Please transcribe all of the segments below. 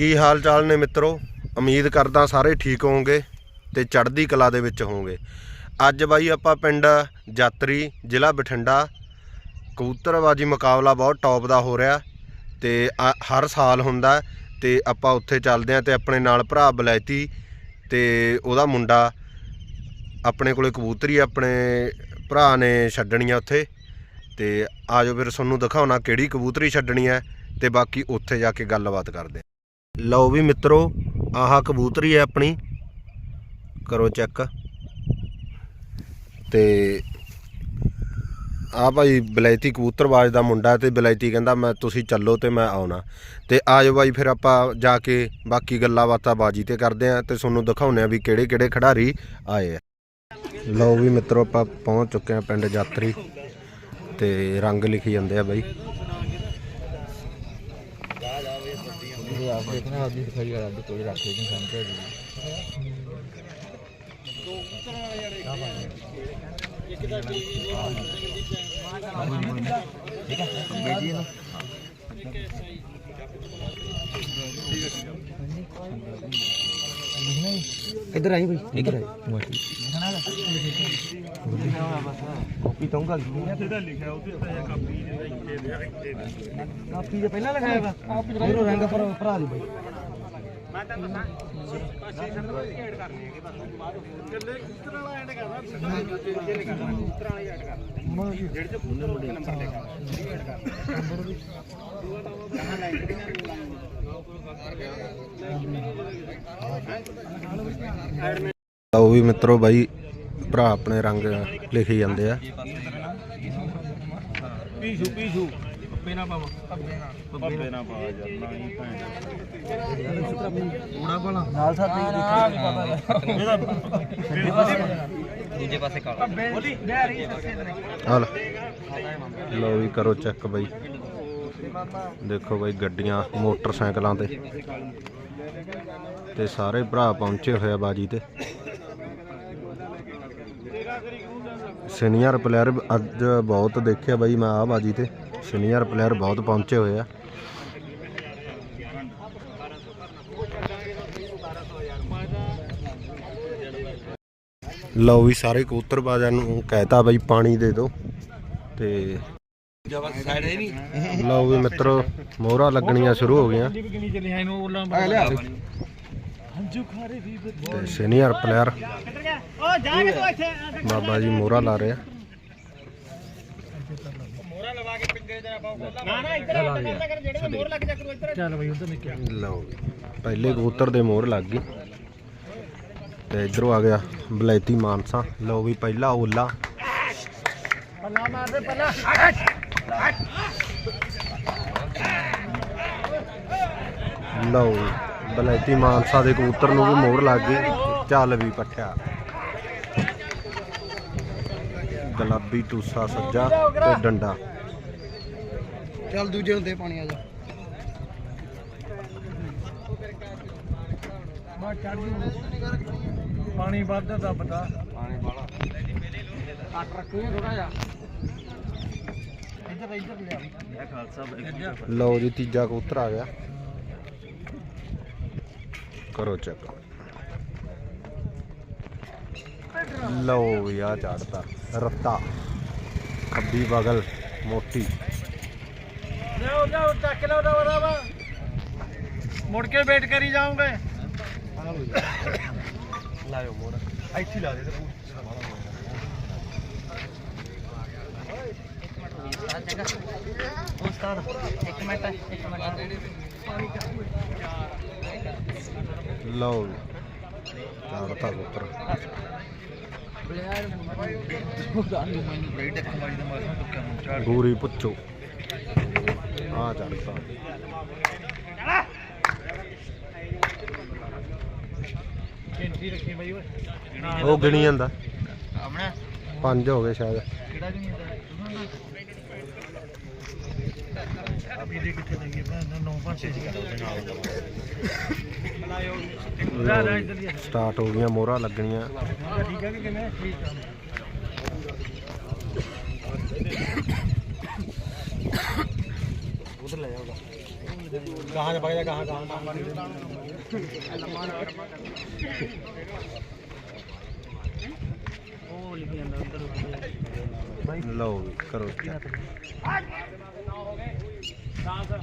ਕੀ ਹਾਲ ਚਾਲ ਨੇ ਮਿੱਤਰੋ? ਉਮੀਦ ਕਰਦਾ ਸਾਰੇ ਠੀਕ ਹੋਵੋਗੇ ਤੇ ਚੜ੍ਹਦੀ ਕਲਾ ਦੇ ਵਿੱਚ ਹੋਵੋਗੇ। ਅੱਜ ਬਾਈ ਆਪਾਂ ਪਿੰਡ ਜਾਤਰੀ, ਜ਼ਿਲ੍ਹਾ ਬਠਿੰਡਾ। ਕਬੂਤਰਬਾਜੀ ਮੁਕਾਬਲਾ ਬਹੁਤ ਟੌਪ ਦਾ ਹੋ ਰਿਹਾ ਤੇ ਆ- ਹਰ ਸਾਲ ਹੁੰਦਾ ਹੈ ਤੇ ਆਪਾਂ ਉੱਥੇ ਚੱਲਦੇ ਆਂ ਤੇ ਆਪਣੇ ਨਾਲ ਭਰਾ ਬਲੈਤੀ ਤੇ ਉਹਦਾ ਮੁੰਡਾ ਆਪਣੇ ਕੋਲੇ ਕਬੂਤਰੀ ਆਪਣੇ ਭਰਾ ਨੇ ਛੱਡਣੀ ਆ ਉੱਥੇ। ਤੇ ਆਜੋ ਫਿਰ ਤੁਹਾਨੂੰ ਦਿਖਾਉਣਾ ਕਿਹੜੀ ਕਬੂਤਰੀ ਛੱਡਣੀ ਹੈ ਤੇ ਬਾਕੀ ਉੱਥੇ ਜਾ ਕੇ ਗੱਲਬਾਤ ਕਰਦੇ ਹਾਂ। ਲਓ ਵੀ ਮਿੱਤਰੋ, ਆਹ ਕਬੂਤਰੀ ਹੈ ਆਪਣੀ। ਕਰੋ ਚੈੱਕ। ਤੇ ਆ ਭਾਈ ਬਲੈਤੀ ਕਬੂਤਰਬਾਜ਼ ਦਾ ਮੁੰਡਾ ਤੇ ਬਲੈਤੀ ਕਹਿੰਦਾ, ਮੈਂ, ਤੁਸੀਂ ਚੱਲੋ ਤੇ ਮੈਂ ਆਉਣਾ। ਤੇ ਆਜੋ ਭਾਈ, ਫਿਰ ਆਪਾਂ ਜਾ ਕੇ ਬਾਕੀ ਗੱਲਾਂ ਬਾਤਾਂ ਬਾਜੀ ਤੇ ਕਰਦੇ ਆਂ ਤੇ ਤੁਹਾਨੂੰ ਦਿਖਾਉਂਦੇ ਆ ਵੀ ਕਿਹੜੇ ਕਿਹੜੇ ਖਿਡਾਰੀ ਆਏ ਆ। ਲਓ ਵੀ ਮਿੱਤਰੋ, ਆਪਾਂ ਪਹੁੰਚ ਚੁੱਕੇ ਆ ਪਿੰਡ ਯਾਤਰੀ ਤੇ ਰੰਗ ਲਿਖੀ ਜਾਂਦੇ ਆ ਬਾਈ। आप देखना अभी दिखाई अभी कोई रखे नहीं समझे ਇੱਧਰ ਆਈ ਬਈ ਇੱਧਰ ਆਈ। ਕਾਪੀ ਤੋਂ ਗੱਲ ਕਾਪੀ ਦੇ ਪਹਿਲਾਂ ਲਿਖਾਇਆ ਵਾ। ਫਿਰ ਰੰਗ ਭਰਾ ਦੀ ਬਈ। ਮੈਂ ਤਾਂ ਦੱਸਾਂ ਪਾਸੇ ਐਡ ਕਰਨੀ ਹੈ ਕਿ ਬਸ ਬਾਅਦ ਚੱਲੇ ਇਤਰ ਵਾਲਾ ਐਡ ਕਰਨਾ ਜਿਹੜੇ ਕਰਨਾ ਇਤਰ ਐਡ ਕਰਨਾ ਜਿਹੜੇ ਚ ਫੋਨ ਨੰਬਰ ਲਿਖਣਾ ਨੰਬਰ ਲਓ ਵੀ ਮਿੱਤਰੋ ਬਾਈ ਭਰਾ ਆਪਣੇ ਰੰਗ ਲਿਖੀ ਜਾਂਦੇ ਆ। ਪੀਸ਼ੂ ਪੀਸ਼ੂ। ਪੱਪੇ ਨਾ ਪਾਵਾ। ਪੱਪੇ ਨਾ ਪਾਵਾ ਯਾਰ ਨਾ ਹੀ ਥੋੜਾ ਬਣਾ ਨਾਲ ਸਾਥ ਨਹੀਂ ਇਹਦਾ ਦੂਜੇ ਪਾਸੇ ਦੂਜੇ ਪਾਸੇ ਕਾਲਾ। ਬੋਲੀ ਲੈ ਰਹੀ ਲਓ ਵੀ ਕਰੋ ਚੈੱਕ ਬਾਈ। ਦੇਖੋ ਬਾਈ ਗੱਡੀਆਂ, ਮੋਟਰਸਾਈਕਲਾਂ ਤੇ। ਤੇ ਸਾਰੇ ਭਰਾ ਪਹੁੰਚੇ ਹੋਏ ਆ ਬਾਜੀ ਤੇ। ਸੀਨੀਅਰ ਪਲੇਅਰ ਅੱਜ ਬਹੁਤ ਦੇਖਿਆ ਬਾਈ ਮੈਂ ਆ ਬਾਜੀ ਤੇ। ਸੀਨੀਅਰ ਪਲੇਅਰ ਬਹੁਤ ਪਹੁੰਚੇ ਹੋਏ ਆ। ਲਓ ਵੀ ਸਾਰੇ ਕਬੂਤਰਬਾਜ਼ਾਂ ਨੂੰ ਕਹਿਤਾ ਬਾਈ ਪਾਣੀ ਦੇ ਦਿਓ। ਤੇ ਸਾਈਡ ਹੈ ਨਹੀਂ। ਲਓ ਵੀ ਮਿੱਤਰੋ ਮੋਹਰਾਂ ਲੱਗਣੀਆਂ ਸ਼ੁਰੂ ਹੋ ਗਈਆਂ। ਕਿੰਨੀ ਚੱਲੀ ਹੈ ਇਹਨੂੰ ਹੰਝੂ ਖਾਰੇ ਵੀ ਤੇ ਸੀਨੀਅਰ ਪਲੇਅਰ ਬਾਬਾ ਜੀ ਮੋਹਰਾ ਲਾ ਰਹੇ ਆ। ਚੱਲ ਬਈ ਉਧਰ ਨਿਕਲ ਲਓ ਵੀ। ਪਹਿਲੇ ਕਬੂਤਰ ਦੇ ਮੋਹਰ ਲੱਗ ਗਈ ਤੇ ਇਧਰੋਂ ਆ ਗਿਆ ਬਲੈਤੀ ਮਾਨਸਾ। ਲਓ ਵੀ ਪਹਿਲਾ ਓਲਾ। ਪੱਲਾ ਮਾਰ ਦੇ ਪੱਲਾ ਲਓ। ਬਲੈਤੀ ਮਾਨਸਾ ਦੇ ਕਬੂਤਰ ਨੂੰ ਵੀ ਮੋਹਰ ਲੱਗ ਗਈ ਚੱਲ ਵੀ ਪੱਠਿਆ। ਗੁਲਾਬੀ ਟੂਸਾ ਸੱਜਾ ਤੇ ਡੰਡਾ। ਚੱਲ ਦੂਜੇ ਹੁੰਦੇ ਪਾਣੀ ਆ ਜਾ। ਮਾ ਚੜ ਜੂ ਪਾਣੀ ਵੱਧ ਦਾ ਪਤਾ। ਪਾਣੀ ਵਾਲਾ। ਕੱਟ ਰੱਖੀ ਥੋੜਾ ਜਿਹਾ। ਇੱਧਰ ਇੱਧਰ ਲਿਆ। ਮੈਂ ਖਾਲਸਾ ਲਓ ਜੀ ਤੀਜਾ ਕਬੂਤਰ ਆ ਗਿਆ। ਕਰੋ ਚੈੱਕ। ਲਓ ਵੀ ਆ ਚੜਦਾ ਰੱਤਾ। ਖੱਬੀ ਬਗਲ ਮੋਟੀ। ਲਿਆਓ ਲਿਆਓ ਚੱਕ ਲਓ ਦਾ ਵਾ ਮੁੜ ਕੇ ਵੇਟ ਕਰੀ ਜਾਓਗੇ। ਲਾਇਓ ਮੋੜ ਇੱਥੇ ਲਾ ਦੇ ਤੇ ਉਸਤਾਦ ਇੱਕ ਮਿੰਟ ਇੱਕ ਮਿੰਟ ਲਓ ਵੀ ਚੜਦਾ ਕਬੂਤਰ ਗੂਰੀ ਪੁੱਛੋ। ਆ ਚੜਦਾ ਐਂਟਰੀ ਰੱਖੀ ਬਾਈ ਉਹ ਗਿਣੀ ਜਾਂਦਾ। ਪੰਜ ਹੋ ਗਏ ਸ਼ਾਇਦ। ਜੀ ਦੇ ਕਿੱਥੇ ਲੱਗੀ ਭੈਣ 9 5 6 ਲਓ ਵੀ, ਸਟਾਰਟ ਹੋ ਗਈਆਂ ਮੋਹਰਾਂ ਲੱਗਣੀਆਂ। ਠੀਕ ਹੈ ਕਿ ਕਿਵੇਂ ਠੀਕ ਆ ਉਧਰ ਲੈ ਜਾਓਗਾ ਗਾਹਾਂ ਚ ਵਗ ਜਾ ਗਾਹਾਂ ਗਾਹਾਂ ਗਾਹਾਂ ਉਹ ਲਿਖੀ ਜਾਂਦਾ ਉਧਰ। ਲਓ ਕਰੋ। Check।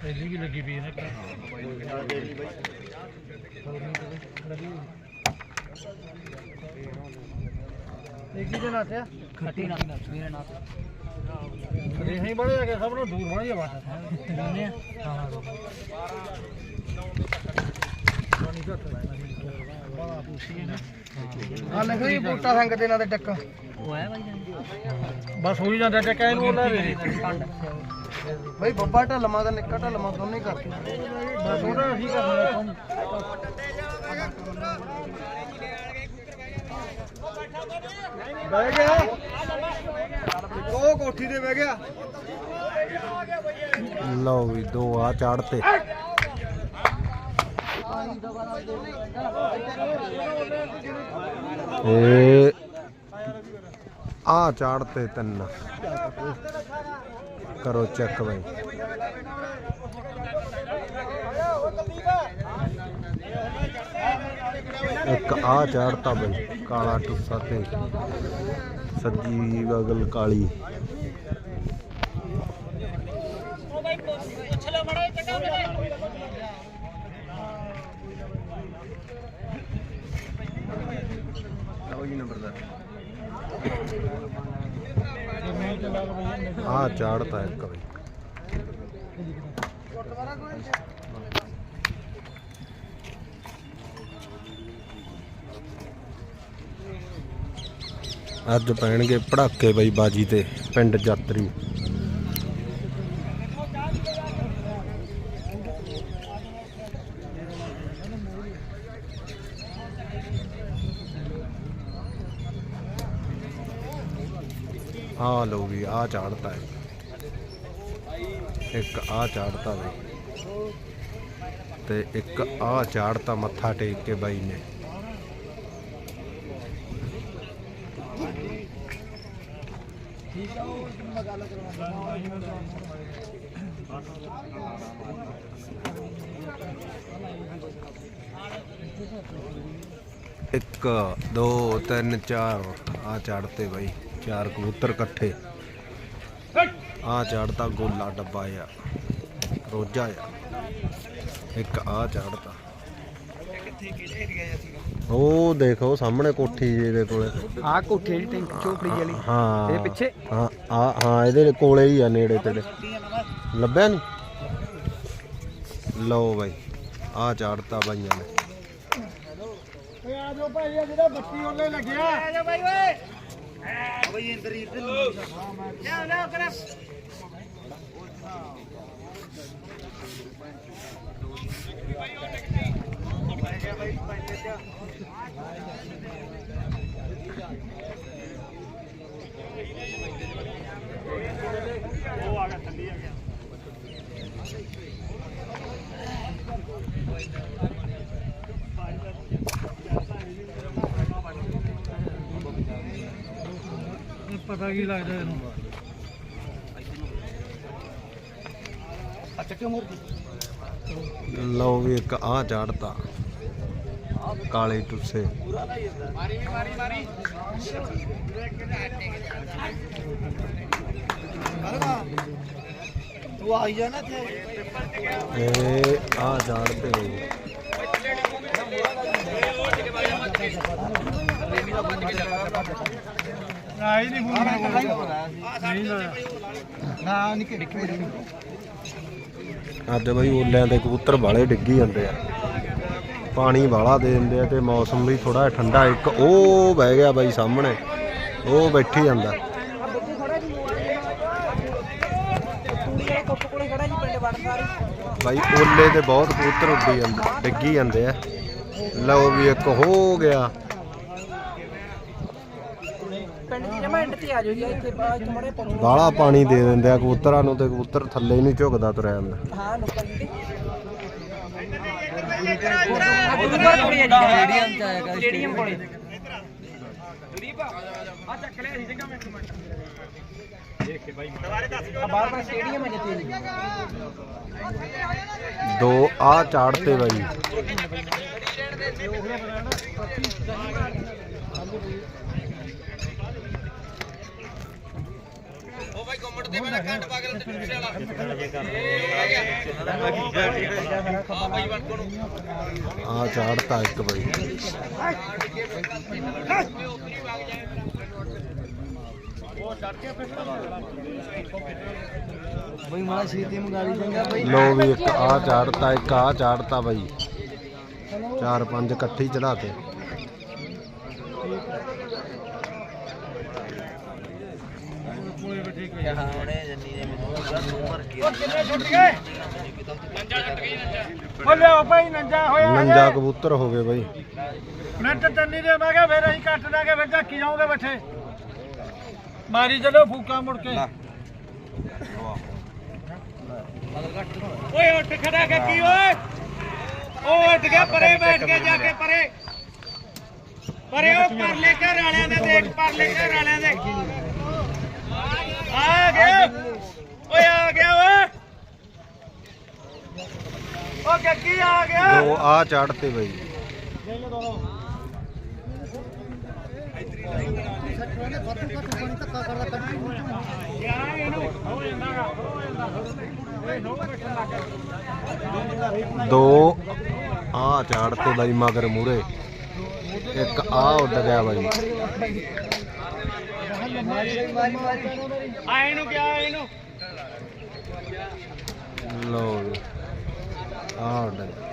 ਪਹਿਲੀ ਵੀ ਲੱਗੀ ਪਈ ਹੈ ਇਹ ਕੀ ਦੇ ਨਾਤੇ ਆ ਖੱਟੀ ਨਾ ਮੇਰੇ ਨਾਤੇ ਇਹ ਹੀ ਬੜੇ ਹੈਗੇ ਸਭ ਨੂੰ ਦੂਰ ਬਣ ਜਾ ਬਾਤ ਹਾਂ ਹਾਂ ਪਾਣੀ ਘੱਟ ਲਾਇਆ ਆ ਲੈ ਗਈ ਬੂਟਾ ਸੰਗ ਦੇ ਨਾਲ ਦੇ ਟੱਕ। ਬਸ ਹੋਈ ਜਾਂਦਾ ਟੱਕਾ ਇਹਨੂੰ ਉਹ ਦੇ ਬਈ ਬੱਬਾ ਢਲਮਾ ਦਾ ਨਿੱਕਾ ਢਲਮਾ ਦੋਨੇ ਹੀ ਕਰਦੇ ਬਸ ਉਹਦਾ ਅਸੀਂ ਕਰਨਾ। ਬਹਿ ਗਿਆ। ਉਹ ਕੋਠੀ ਤੇ ਬਹਿ ਗਿਆ। ਲਓ ਵੀ, ਦੋ ਆ ਚੜਤੇ ਇਹ ਆ ਚੜਤੇ ਤਿੰਨ। ਕਰੋ ਚੈੱਕ ਬਈ। ਇੱਕ ਆ ਚਾੜਤਾ ਬਈ, ਕਾਲਾ ਟੁੱਸਾ ਤੇ। ਸੱਜੀ ਬਗਲ ਕਾਲੀ। ਆ ਚਾੜਤਾ ਇੱਕ ਬਈ। ਅੱਜ ਪੈਣਗੇ ਪੜਾਕੇ ਬਈ ਬਾਜੀ ਤੇ ਪਿੰਡ ਯਾਤਰੀ ਆ ਲਓ ਵੀ ਆ ਚਾੜਤਾ ਹੈ। ਇੱਕ ਆ ਚਾੜਤਾ ਬਈ ਤੇ ਇੱਕ ਆ ਚਾੜਤਾ ਮੱਥਾ ਟੇਕ ਕੇ ਬਾਈ ਨੇ। ਇੱਕ, ਦੋ, ਤਿੰਨ, ਚਾਰ ਆ ਚੜਤੇ ਬਾਈ। ਚਾਰ ਕਬੂਤਰ ਇਕੱਠੇ। ਆ ਚੜਤਾ ਗੋਲਾ ਡੱਬਾ ਆ ਰੋਜਾ ਆ। ਇੱਕ ਆ ਚੜਤਾ ਉਹ ਦੇਖੋ ਸਾਹਮਣੇ ਕੋਠੀ ਜਿਹਦੇ ਕੋਲੇ। ਆ ਕੋਠੇ ਦੀ ਟੈਂਕ ਚੋਪੜੀ ਵਾਲੀ। ਹਾਂ ਇਹਦੇ ਪਿੱਛੇ? ਹਾਂ ਆ ਹਾਂ ਇਹਦੇ ਕੋਲੇ ਹੀ ਆ ਨੇੜੇ ਤੇੜੇ। ਲੱਭਿਆ ਨਹੀਂ ਲਓ ਬਾਈ ਆ ਚੜਤਾ ਬਾਈਆਂ ਨੇ। ਓਏ ਆ ਜਾਓ ਭਾਈ ਜਿਹੜਾ ਬੱਤੀ ਉਹਲੇ ਲੱਗਿਆ। ਆ ਜਾ ਭਾਈ ਓਏ। ਬਈ ਇੰਦਰ ਹੀ ਤੇ ਜਾ ਜਾ ਕਰ ਪਤਾ ਕੀ ਲੱਗਦਾ ਇਹਨੂੰ? ਲਓ ਵੀ ਇੱਕ ਆ ਚੜਤਾ। ਕਾਲੇ ਟੁੱਸੇ। ਤੂੰ ਆਈ ਜਾ ਨਾ ਇੱਥੇ। ਇਹ ਆ ਚੜਤੇ ਬਈ ਆਈ ਨਹੀਂ ਫੋਨ ਨਹੀਂ ਨਾ ਨਿੱਕੇ ਨਿੱਕੇ ਅੱਜ ਬਈ ਓਲਿਆਂ ਦੇ ਕਬੂਤਰ ਵਾਲੇ ਡਿੱਗੀ ਜਾਂਦੇ ਆ। ਪਾਣੀ ਵਾਲਾ ਦੇ ਦਿੰਦੇ ਆ ਤੇ ਮੌਸਮ ਵੀ ਥੋੜਾ ਠੰਡਾ, ਇੱਕ ਉਹ ਬਹਿ ਗਿਆ ਬਾਈ ਸਾਹਮਣੇ, ਉਹ ਬੈਠੀ ਜਾਂਦਾ। ਬਾਈ ਓਲੇ ਤੇ ਬਹੁਤ ਕਬੂਤਰ ਉੱਡੀ ਜਾਂਦੇ, ਡਿੱਗੀ ਜਾਂਦੇ ਆ। ਲਓ ਵੀ ਇੱਕ ਹੋ ਗਿਆ। ਪਿੰਡ ਦੀ ਜਮਾ ਐਂਡ ਤੇ ਆ ਜਾਓ ਜੀ ਇੱਥੇ ਬਾਅਦ ਚ ਮੜੇ ਪੜੋ ਬਾਹਲਾ ਪਾਣੀ ਦੇ ਦਿੰਦੇ ਆ ਕਬੂਤਰਾਂ ਨੂੰ ਤੇ ਕਬੂਤਰ ਥੱਲੇ ਹੀ ਨਹੀਂ ਝੁਕਦਾ ਤੁਰਿਆ ਜਾਂਦਾ। ਹਾਂ ਨੁੱਕਰ ਜੀ ਗੁਰੂਗੜ ਕੋਲੇ ਆ ਜੀ ਸਟੇਡੀਅਮ ਚ ਆਏਗਾ ਸਟੇਡੀਅਮ ਕੋਲੇ ਦੀਪ ਆ ਚੱਕ ਲਿਆ ਸੀ ਚੰਗਾ ਮੈਂ ਇੱਕ ਮਿੰਟ ਦੇਖ ਕੇ ਬਾਈ ਦੁਬਾਰੇ ਦੱਸ ਬਾਰ ਬਾਰ ਸਟੇਡੀਅਮ ਹੈ ਜਿੱਥੇ ਜੀ ਦੋ ਆ ਚਾੜਤੇ ਬਾਈ। ਆ ਚਾੜਤਾ ਇੱਕ ਬਾਈ। ਬਈ ਮਾੜਾ ਛੇਤੀ ਮੰਗਾ ਲਈ ਚੰਗਾ ਬਈ। ਲੋ ਵੀ ਇੱਕ ਆ ਚਾੜਤਾ ਇੱਕ ਆ ਚਾੜਤਾ ਬਾਈ। ਚਾਰ ਪੰਜ ਇਕੱਠੇ ਹੀ ਚੜਾਤੇ ਬੋਲਿਓ ਭਾਈ ਨੰਜਾ ਹੋਇਆ ਨੰਜਾ ਕਬੂਤਰ ਹੋ ਗਏ ਬਾਈ। ਮਿੰਟ ਤੰਨੀ ਦੇ ਮੈਂ ਕਿਹਾ ਫਿਰ ਅਸੀਂ ਕੱਟ ਦਾਂਗੇ ਫਿਰ ਝਾਕੀ ਜਾਓਗੇ ਬੱਠੇ। ਮਾਰੀ ਚਲੋ ਫੂਕਾ ਮੁੜ ਕੇ। ਓਏ ਉੱਠ ਖੜਾ ਕੱਕੀ ਓਏ? ਓ ਉੱਠ ਗਿਆ ਪਰੇ ਬੈਠ ਕੇ ਜਾ ਕੇ ਪਰੇ। ਪਰੇ ਉਹ ਪਰਲੇ ਘਰ ਵਾਲਿਆਂ ਦੇ ਦੇਖ ਪਰਲੇ ਘਰ ਵਾਲਿਆਂ ਦੇ। ਆ ਗਿਆ। ਓਏ ਆ ਗਿਆ ਓਏ। ਓ ਕੱਕੀ ਆ ਗਿਆ। ਦੋ, ਆ ਚਾੜਤੇ ਬਾਈ। ਦੋ, ਆ ਚਾੜਤੇ ਬਾਈ ਮਗਰ ਮੂਰੇ ਇੱਕ ਆ ਉੱਡ ਗਿਆ ਬਾਈ। ਆਏ ਨੂੰ ਕਿਆ ਆਏ ਨੂੰ ਲੋ ਵੀ ਆ ਉੱਡ ਗਿਆ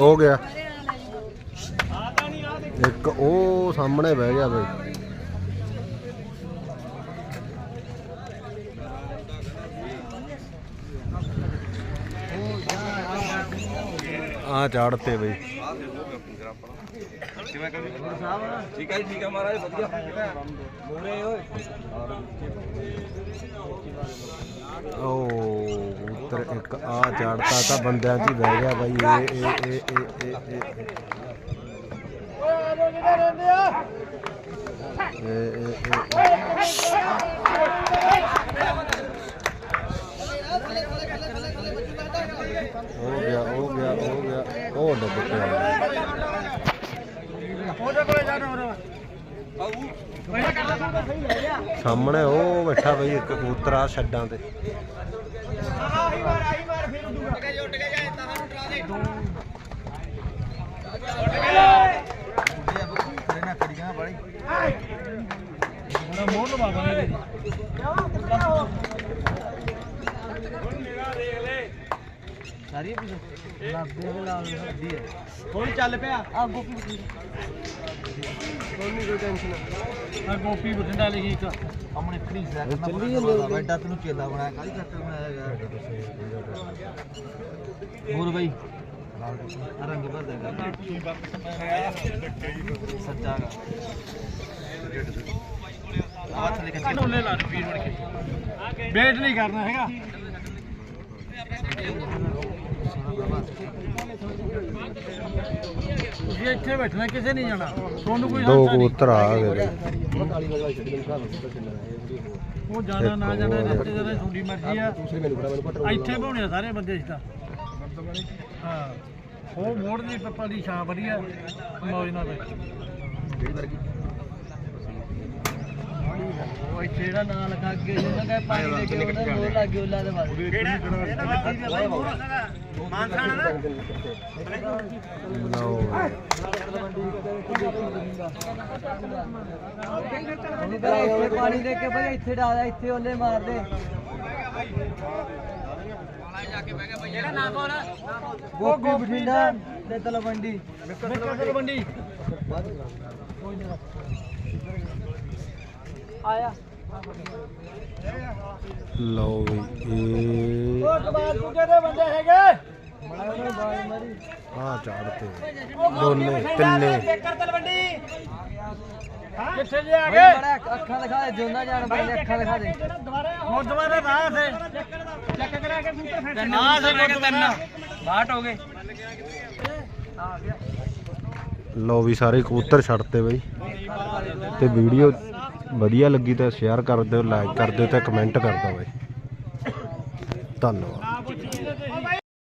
ਹੋ ਗਿਆ। ਇੱਕ ਉਹ ਸਾਹਮਣੇ ਬਹਿ ਗਿਆ ਬਈ। ਆ ਚਾੜਤੇ ਬਈ। ਠੀਕ ਹੈ ਠੀਕ ਹੈ ਮਹਾਰਾਜ, ਵਧੀਆ। ਓ ਉੱਤਰ ਇੱਕ ਆ ਚਾੜਤਾ ਤਾਂ ਬੰਦਿਆਂ 'ਚ ਹੀ ਬਹਿ ਗਿਆ ਬਾਈ, ਇਹ ਇਹ ਇਹ ਇਹ ਇਹ ਇਹ। ਓਏ ਆ ਜੋ ਕਿਧਰ ਰਹਿੰਦੇ ਆ ਇਹ ਇਹ। ਹੋ ਗਿਆ ਹੋ ਗਿਆ ਹੋ ਗਿਆ। ਉਹ ਡੱਬ ਸਾਹਮਣੇ ਉਹ ਬੈਠਾ ਬਈ ਇੱਕ ਕਬੂਤਰ ਆ ਛੱਡਾਂ ਤੇ। ਆਹੀ ਮਾਰ ਆਹੀ ਮਾਰ ਫਿਰ ਉੱਡੂਗਾ ਉੱਡ ਗਿਆ ਉੱਡ ਗਿਆ ਜਾਏ ਤਾਰਾਂ ਨੂੰ ਟਰਾ ਦੇ ਬੜਾ ਮੋੜ ਲਵਾ ਬੰਦੇ ਸਾਰੀ ਪਿੱਛੇ ਲੱਭੇ ਲਾਲ ਹੱਦੀ ਹੈ? ਹੁਣ ਚੱਲ ਪਿਆ? ਆ ਗੋਪੀ ਬਠਿੰਡਾ। ਕੋਈ ਕੋਈ ਟੈਨਸ਼ਨ ਆ ਗੋਪੀ ਬਠਿੰਡਾ ਲਿਖੀ ਇੱਕ ਆਪਣੇ ਖੜੀ ਸਿਆ ਕਰਨਾ ਚੱਲੀ ਜਾਂਦਾ ਬੈਠਾ ਤੈਨੂੰ ਕੇਲਾ ਬਣਾਇਆ ਕਾਲੀ ਚੱਕਰ ਬਣਾਇਆ ਯਾਰ ਹੋਰ ਬਈ? ਰੰਗ ਭਰ ਦੇਗਾ ਸੱਚਾ ਗਾ ਹੱਥ ਲੈ ਕੇ ਢੋਲੇ ਲਾ ਦੇ ਵੀਰ ਬਣ ਕੇ। ਵੇਟ ਨਹੀਂ ਕਰਨਾ ਹੈਗਾ। ਤੁਸੀਂ ਇੱਥੇ ਬੈਠਣਾ ਕਿਸੇ ਨਹੀਂ ਜਾਣਾ। ਤੁਹਾਨੂੰ ਕੋਈ ਦੋ ਕਬੂਤਰ ਆ ਗਏ ਉਹ ਜਾਣਾ ਨਾ ਜਾਣਾ ਰਿਸ਼ਤੇਦਾਰਾਂ ਦੀ ਤੁਹਾਡੀ ਮਰਜ਼ੀ ਆ। ਇੱਥੇ ਭਾਉਣੇ ਆ ਸਾਰੇ ਬੰਦੇ ਇਸ ਤਾਂ। ਹਾਂ। ਉਹ ਮੋੜ ਦੀ ਪੱਪਾ ਦੀ ਛਾਂ ਵਧੀਆ ਮੌਜ ਨਾਲ ਬੈਠ ਉਹ ਇੱਥੇ ਜਿਹੜਾ ਨਾਂ ਲਗਾ ਅੱਗੇ ਜਿਹਨਾਂ ਕਹੇ ਪਾਣੀ ਦੇ ਕੇ ਉਹਨਾਂ ਨੂੰ ਲੱਗ ਗਿਆ ਉਹਨਾਂ ਦੇ ਵਾਸਤੇ ਕਿਹੜਾ? ਮਾਨਸਾਣਾ ਦਾ ਲਓ। ਇੱਥੇ ਪਾਣੀ ਦੇ ਕੇ ਬਈ ਇੱਥੇ ਡਾਲਾ ਇੱਥੇ ਉਹਨੇ ਮਾਰਦੇ ਗੋਪੀ ਬਠਿੰਡਾ ਤੇ ਤਲਵੰਡੀ। ਤਲਵੰਡੀ। ਆਇਆ। ਲਓ ਇਹ ਉਹ ਕਮਾਲ ਪੁੱਜੇ ਦੇ ਬੰਦੇ ਹੈਗੇ? ਆ ਚਾੜਤੇ ਦੋਨੇ ਤਿੰਨੇ। ਕਰ ਤਲਵੰਡੀ। ਕਿੱਥੇ ਜੇ ਆ ਗਏ? ਅੱਖਾਂ ਦਿਖਾ ਦੇ ਜਿਉਂਦਾ ਜਾਣ ਵਾਲੇ ਅੱਖਾਂ ਦਿਖਾ ਦੇ। ਗੁਰਦੁਆਰੇ ਰਾਹ ਸੇ ਚੈੱਕ ਕਰਾ ਕੇ ਸੂਤਰ ਫਿਰ ਨਾ ਸੇ ਗੁਰਦੁਆਰਾ ਬਾਟ ਹੋ ਗਏ। ਲਓ ਵੀ ਸਾਰੇ ਕਬੂਤਰ ਛੱਡਤੇ ਬਈ। ਤੇ ਵੀਡੀਓ ਵਧੀਆ ਲੱਗੀ ਤਾਂ ਸ਼ੇਅਰ ਕਰ ਦਿਓ ਲਾਈਕ ਕਰ ਦਿਓ ਤੇ ਕਮੈਂਟ ਕਰ ਦਿਓ ਬਾਈ। ਧੰਨਵਾਦ।